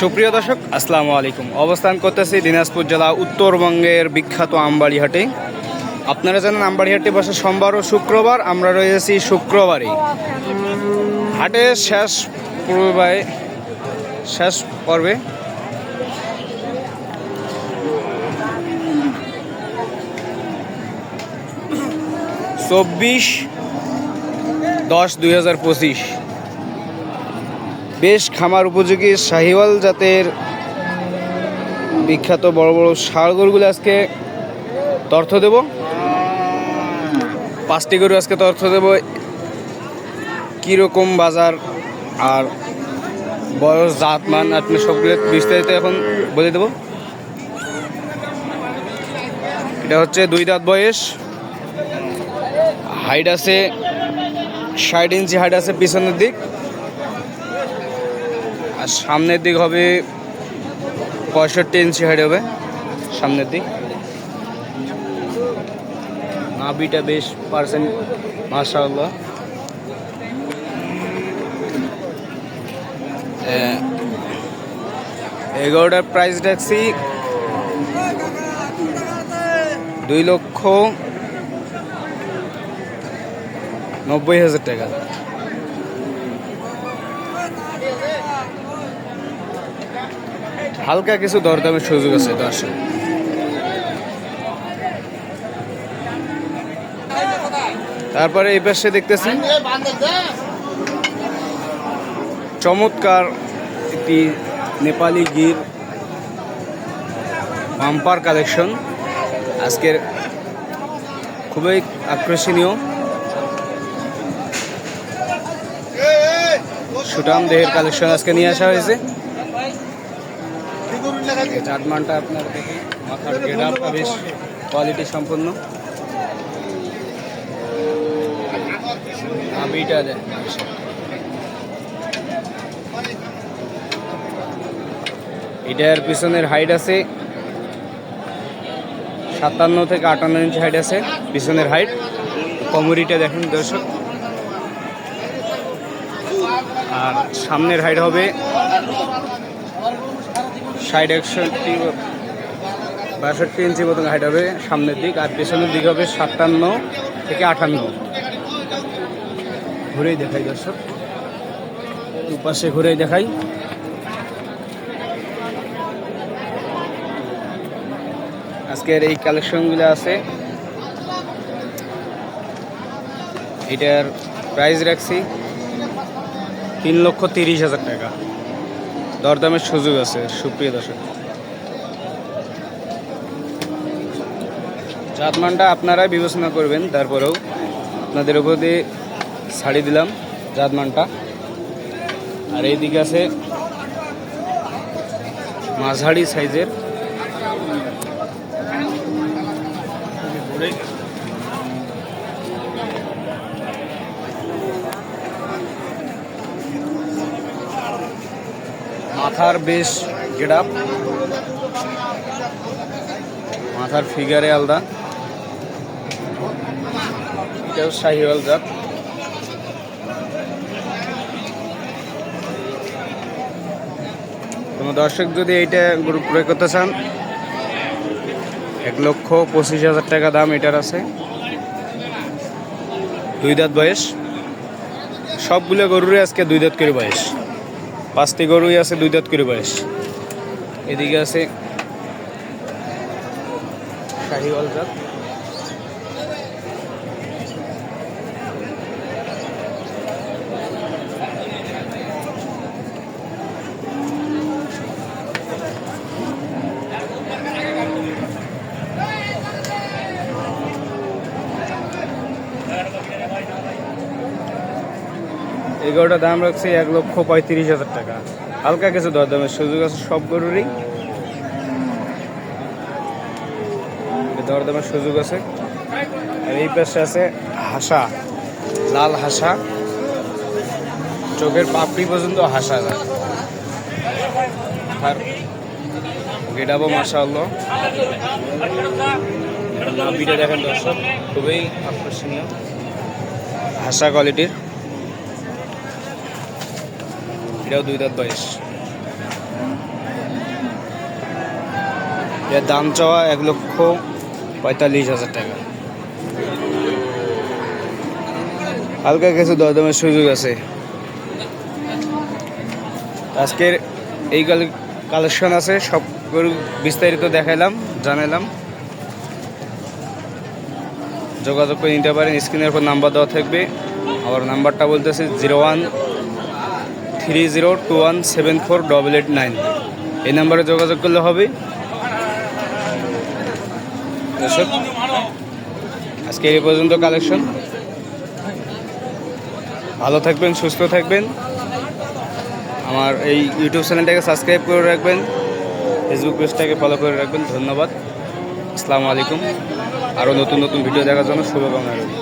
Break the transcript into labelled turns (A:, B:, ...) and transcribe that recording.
A: সুপ্রিয় দর্শক, আসসালামু আলাইকুম। অবস্থান করতেছি দিনাজপুর জেলা উত্তরবঙ্গের বিখ্যাত আমবাড়ি হাটে আপনারা জানেন আমবাড়ি হাটে বসে সোমবার ও শুক্রবার, আমরা রয়েছি শুক্রবারে। হাটের শেষ পূর্বে, শেষ পর্বে চব্বিশ দশ দুই হাজার পঁচিশ। বেশ খামার উপযোগী শাহিওয়াল জাতের বিখ্যাত বড় বড় গরুগুলো আজকে তর্থ দেব। পাঁচটি গরু আজকে তর্থ দেব। কীরকম বাজার আর বয়স, জাত মান আপনি সবগুলো বিস্তারিত এখন বলে দেব। এটা হচ্ছে দুই দাঁত বয়স। হাইট আছে ষাট ইঞ্চি, হাইট আছে পিছনের দিক। আর সামনের দিক হবে পঁয়ষট্টি ইঞ্চি হাইট হবে, সামনের দিক। নাভিটা বেশ পার্সেন্ট মার্শাল্লাহ এগারোটার প্রাইস রাখছি দুই লক্ষ নব্বই হাজার টাকা। হালকা কিছু দরদামের সুযোগ আছে দর্শক তারপরে এই পাশে দেখতেছি চমৎকার একটি নেপালি গির বাম্পার কালেকশন। আজকের খুবই আকর্ষণীয়। সুটাম দেহের কালেকশন আজকে নিয়ে আসা হয়েছে। চাটমানটা আপনার দেখি মাথার গেটআপটা বেশ কোয়ালিটি সম্পন্ন। দেখ এটার পিছনের হাইট আছে সাতান্ন থেকে আটান্ন ইঞ্চি হাইট আছে, পিছনের হাইট কমরিটা দেখেন দর্শক। আর সামনের হাইট হবে ষাট একষট্টি বাষট্টি ইঞ্চি মতন হাইট হবে সামনের দিক, আর পেছনের দিক হবে সাতান্ন থেকে আটান্ন। ঘুরেই দেখাই দর্শক। দুপাশে ঘুরেই দেখাই। আজকের এই কালেকশনগুলো আছে। এটার প্রাইস রাখছি তিন লক্ষ তিরিশ হাজার টাকা। দরদামের সুযোগ আছে, সুপ্রিয় দর্শক। জাতমানটা আপনারাই বিবেচনা করবেন, তারপরেও আপনাদের উপর দিয়ে ছাড়ি দিলাম জাতমানটা। আর এইদিকে আছে মাঝারি সাইজের মাথার বেশ গেট আপ মাথার ফিগারে আলাদা। এটাও শাহিওয়াল জাত। কোনো দর্শক যদি এইটা গরু ক্রয় করতে চান, এক লক্ষ পঁচিশ হাজার টাকা দাম এটার আছে। দুই দাঁত বয়স। সবগুলো গরুরই আজকে দুই দাঁত করে বয়স। পাঁচটি গরুই আছে দুই দাঁত করে বয়স। এদিকে আছে শাহিওয়াল জাত। এগারোটা দাম রাখছি এক লক্ষ পঁয়ত্রিশ হাজার টাকা। হালকা কিছু দরদামের সুযোগ আছে, সব গরুরই। দরদামের সুযোগ আছে। আর এই পাশে আছে হাসা, লাল হাসা। চোখের পাপড়ি পর্যন্ত হাসা যায় আর গেটাবো মাসাল্লাহ নাভিটা দেখেন দর্শক, খুবই আকর্ষণীয়। হাসা কোয়ালিটির এটাও দুই দাঁত বয়স এর দাম চাওয়া এক লক্ষ পঁয়তাল্লিশ হাজার টাকা। হালকা কিছু দরদামের সুযোগ আছে। আজকের এই কালেকশন আছে, সব বিস্তারিত দেখাইলাম, জানাইলাম। যোগাযোগ করে নিতে পারেন, স্ক্রিনের উপর নাম্বার দেওয়া থাকবে। আমার নাম্বারটা বলতেছে zero one three zero two one seven four double eight nine এই নাম্বারে যোগাযোগ করলে হবে। আজকে এই পর্যন্ত কালেকশন ভালো থাকবেন, সুস্থ থাকবেন। আমার এই ইউটিউব চ্যানেলটাকে সাবস্ক্রাইব করে রাখবেন। ফেসবুক পেজটাকে ফলো করে রাখবেন। ধন্যবাদ। আসসালামু আলাইকুম। আরও নতুন নতুন ভিডিও দেখার জন্য শুভকামনা রইল।